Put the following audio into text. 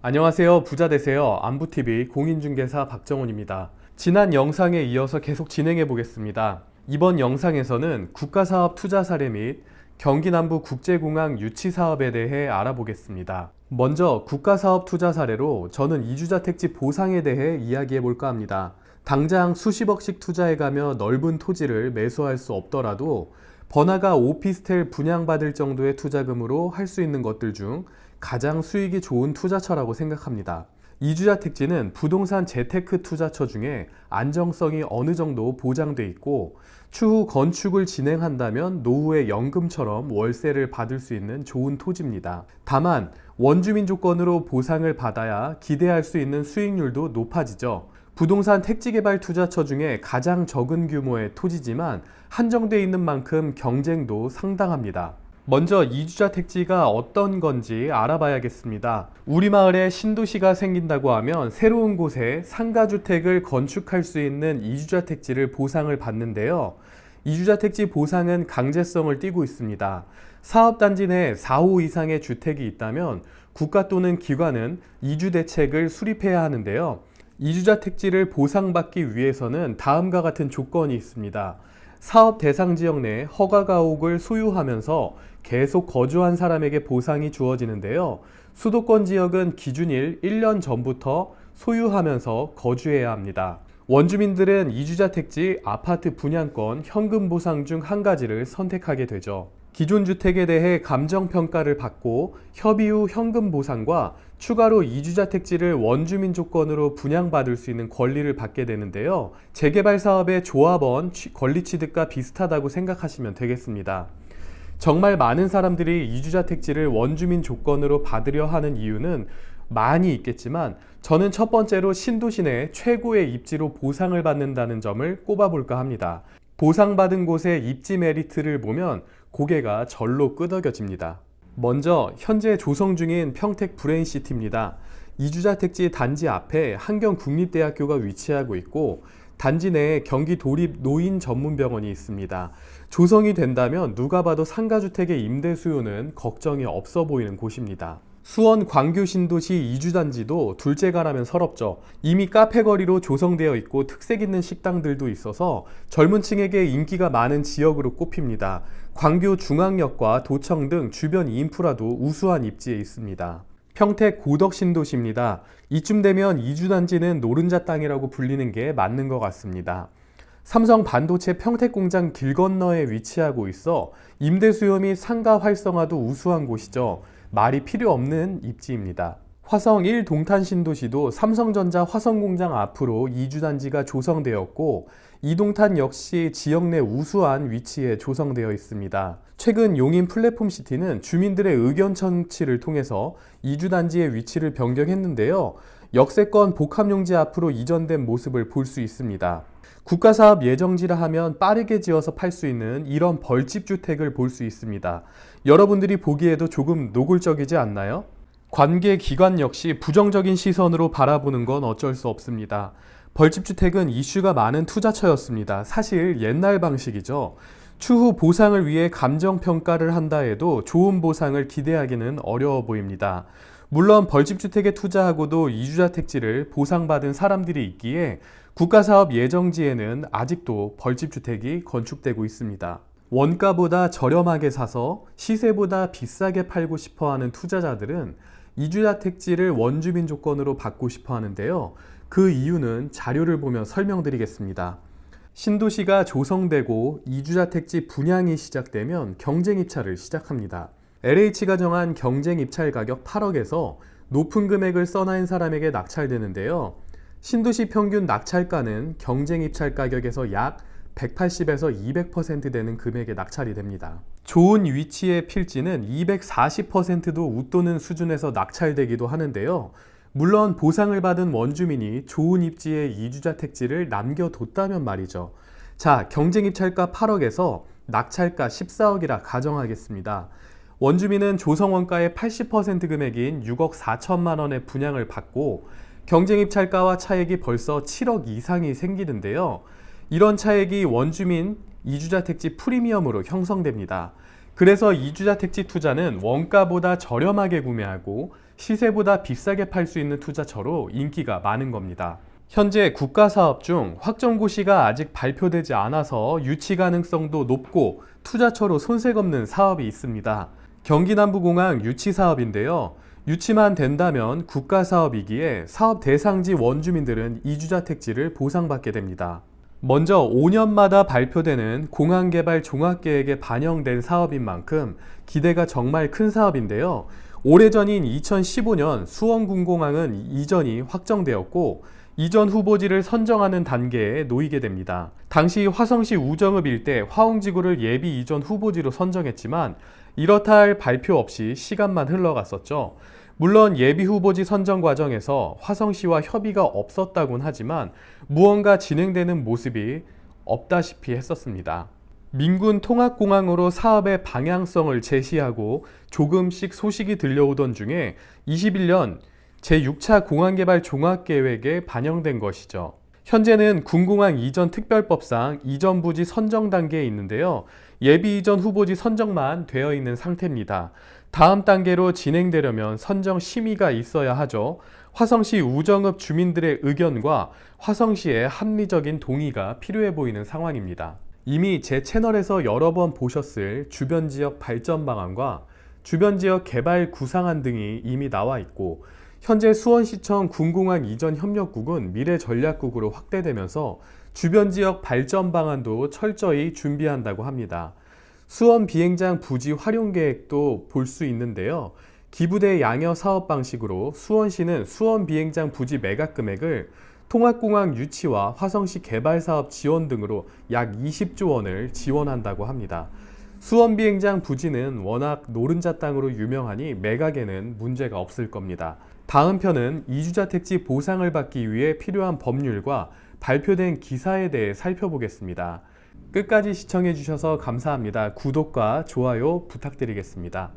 안녕하세요. 부자 되세요. 안부TV 공인중개사 박정훈입니다. 지난 영상에 이어서 계속 진행해 보겠습니다. 이번 영상에서는 국가사업 투자 사례 및 경기 남부 국제공항 유치 사업에 대해 알아보겠습니다. 먼저 국가사업 투자 사례로 저는 이주자 택지 보상에 대해 이야기해 볼까 합니다. 당장 수십억씩 투자해가며 넓은 토지를 매수할 수 없더라도 번화가 오피스텔 분양받을 정도의 투자금으로 할 수 있는 것들 중 가장 수익이 좋은 투자처라고 생각합니다. 이주자 택지는 부동산 재테크 투자처 중에 안정성이 어느 정도 보장돼 있고 추후 건축을 진행한다면 노후의 연금처럼 월세를 받을 수 있는 좋은 토지입니다. 다만 원주민 조건으로 보상을 받아야 기대할 수 있는 수익률도 높아지죠. 부동산 택지개발 투자처 중에 가장 적은 규모의 토지지만 한정돼 있는 만큼 경쟁도 상당합니다. 먼저 이주자 택지가 어떤 건지 알아봐야겠습니다. 우리 마을에 신도시가 생긴다고 하면 새로운 곳에 상가주택을 건축할 수 있는 이주자 택지를 보상을 받는데요. 이주자 택지 보상은 강제성을 띠고 있습니다. 사업단지 내 4 호 이상의 주택이 있다면 국가 또는 기관은 이주 대책을 수립해야 하는데요. 이주자 택지를 보상받기 위해서는 다음과 같은 조건이 있습니다. 사업 대상 지역 내 허가 가옥을 소유하면서 계속 거주한 사람에게 보상이 주어지는데요. 수도권 지역은 기준일 1년 전부터 소유하면서 거주해야 합니다. 원주민들은 이주자 택지 아파트 분양권 현금 보상 중 한 가지를 선택하게 되죠. 기존 주택에 대해 감정 평가를 받고 협의 후 현금 보상과 추가로 이주자 택지를 원주민 조건으로 분양받을 수 있는 권리를 받게 되는데요. 재개발 사업의 조합원 취- 권리 취득과 비슷하다고 생각하시면 되겠습니다. 정말 많은 사람들이 이주자 택지를 원주민 조건으로 받으려 하는 이유는 많이 있겠지만 저는 첫 번째로 신도시 내 최고의 입지로 보상을 받는다는 점을 꼽아볼까 합니다. 보상받은 곳의 입지 메리트를 보면 고개가 절로 끄덕여집니다. 먼저 현재 조성 중인 평택 브레인시티입니다. 이주자 택지 단지 앞에 한경국립대학교가 위치하고 있고 단지 내에 경기 도립 노인 전문병원이 있습니다. 조성이 된다면 누가 봐도 상가주택의 임대 수요는 걱정이 없어 보이는 곳입니다. 수원 광교 신도시 이주단지도 둘째가라면 서럽죠. 이미 카페 거리로 조성되어 있고 특색 있는 식당들도 있어서 젊은 층에게 인기가 많은 지역으로 꼽힙니다. 광교 중앙역과 도청 등 주변 인프라도 우수한 입지에 있습니다. 평택 고덕 신도시입니다. 이쯤 되면 이주단지는 노른자 땅이라고 불리는 게 맞는 것 같습니다. 삼성 반도체 평택 공장 길 건너에 위치하고 있어 임대 수요 및 상가 활성화도 우수한 곳이죠. 말이 필요 없는 입지입니다. 화성 1 동탄 신도시도 삼성전자 화성 공장 앞으로 이주 단지가 조성되었고 이동탄 역시 지역 내 우수한 위치에 조성되어 있습니다. 최근 용인 플랫폼 시티는 주민들의 의견 청취를 통해서 이주 단지의 위치를 변경했는데요. 역세권 복합용지 앞으로 이전된 모습을 볼 수 있습니다. 국가사업 예정지라 하면 빠르게 지어서 팔 수 있는 이런 벌집 주택을 볼 수 있습니다. 여러분들이 보기에도 조금 노골적이지 않나요? 관계 기관 역시 부정적인 시선으로 바라보는 건 어쩔 수 없습니다. 벌집 주택은 이슈가 많은 투자처였습니다. 사실 옛날 방식이죠. 추후 보상을 위해 감정 평가를 한다 해도 좋은 보상을 기대하기는 어려워 보입니다. 물론 벌집주택에 투자하고도 이주자 택지를 보상받은 사람들이 있기에 국가사업 예정지에는 아직도 벌집주택이 건축되고 있습니다. 원가보다 저렴하게 사서 시세보다 비싸게 팔고 싶어 하는 투자자들은 이주자 택지를 원주민 조건으로 받고 싶어 하는데요. 그 이유는 자료를 보며 설명드리겠습니다. 신도시가 조성되고 이주자 택지 분양이 시작되면 경쟁 입찰을 시작합니다. LH가 정한 경쟁 입찰 가격 8억에서 높은 금액을 써놔인 사람에게 낙찰되는데요. 신도시 평균 낙찰가는 경쟁 입찰 가격에서 약 180에서 200% 되는 금액에 낙찰이 됩니다. 좋은 위치의 필지는 240%도 웃도는 수준에서 낙찰되기도 하는데요. 물론 보상을 받은 원주민이 좋은 입지의 이주자 택지를 남겨뒀다면 말이죠. 자, 경쟁 입찰가 8억에서 낙찰가 14억이라 가정하겠습니다. 원주민은 조성 원가의 80% 금액인 6억 4천만 원의 분양을 받고 경쟁 입찰가와 차액이 벌써 7억 이상이 생기는데요. 이런 차액이 원주민 이주자 택지 프리미엄으로 형성됩니다. 그래서 이주자 택지 투자는 원가보다 저렴하게 구매하고 시세보다 비싸게 팔 수 있는 투자처로 인기가 많은 겁니다. 현재 국가 사업 중 확정고시가 아직 발표되지 않아서 유치 가능성도 높고 투자처로 손색 없는 사업이 있습니다. 경기 남부공항 유치 사업인데요. 유치만 된다면 국가 사업이기에 사업 대상지 원주민들은 이주자 택지를 보상받게 됩니다. 먼저 5년마다 발표되는 공항개발 종합계획에 반영된 사업인 만큼 기대가 정말 큰 사업인데요. 오래전인 2015년 수원군공항은 이전이 확정되었고 이전 후보지를 선정하는 단계에 놓이게 됩니다. 당시 화성시 우정읍 일대 화홍지구를 예비 이전 후보지로 선정했지만 이렇다 할 발표 없이 시간만 흘러갔었죠. 물론 예비 후보지 선정 과정에서 화성시와 협의가 없었다곤 하지만 무언가 진행되는 모습이 없다시피 했었습니다. 민군 통합공항으로 사업의 방향성을 제시하고 조금씩 소식이 들려오던 중에 21년 제6차 공항개발 종합계획에 반영된 것이죠. 현재는 군공항 이전 특별법상 이전 부지 선정 단계에 있는데요. 예비 이전 후보지 선정만 되어 있는 상태입니다. 다음 단계로 진행되려면 선정 심의가 있어야 하죠. 화성시 우정읍 주민들의 의견과 화성시의 합리적인 동의가 필요해 보이는 상황입니다. 이미 제 채널에서 여러 번 보셨을 주변 지역 발전 방안과 주변 지역 개발 구상안 등이 이미 나와 있고 현재 수원시청 군공항 이전 협력국은 미래 전략국으로 확대되면서 주변 지역 발전 방안도 철저히 준비한다고 합니다. 수원 비행장 부지 활용 계획도 볼 수 있는데요. 기부대 양여 사업 방식으로 수원시는 수원 비행장 부지 매각 금액을 통합공항 유치와 화성시 개발 사업 지원 등으로 약 20조 원을 지원한다고 합니다. 수원 비행장 부지는 워낙 노른자 땅으로 유명하니 매각에는 문제가 없을 겁니다. 다음 편은 이주자 택지 보상을 받기 위해 필요한 법률과 발표된 기사에 대해 살펴보겠습니다. 끝까지 시청해 주셔서 감사합니다. 구독과 좋아요 부탁드리겠습니다.